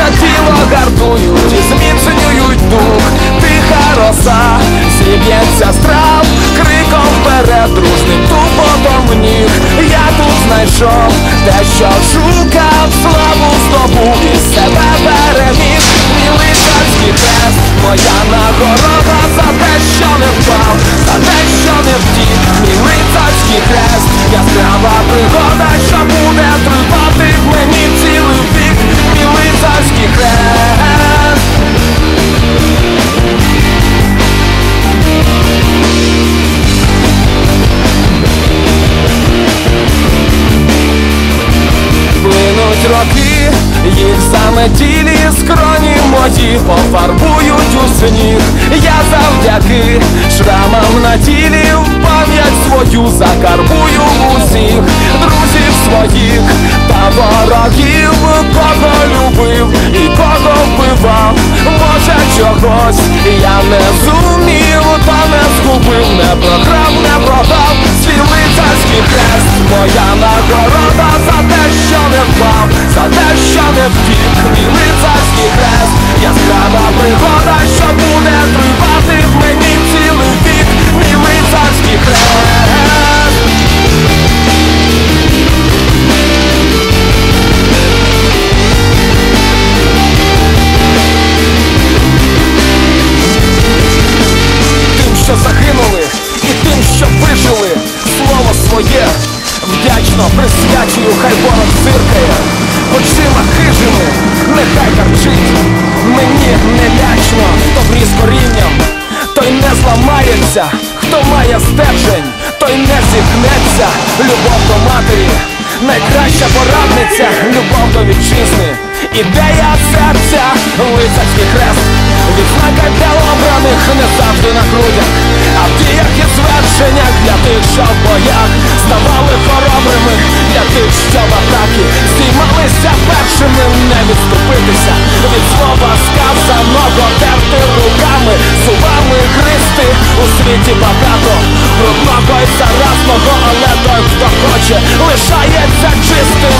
Все тіло гартують і зміцнюють дух, тиха роса, зіб'ється страх. саме тілі скроні мої пофарбують у сніг. Я завдяки є стержень, той не зігнеться, любов до матері, найкраща порадниця, любов до вітчизни, ідея серця, лицарський хрест, відзнака для science and tristan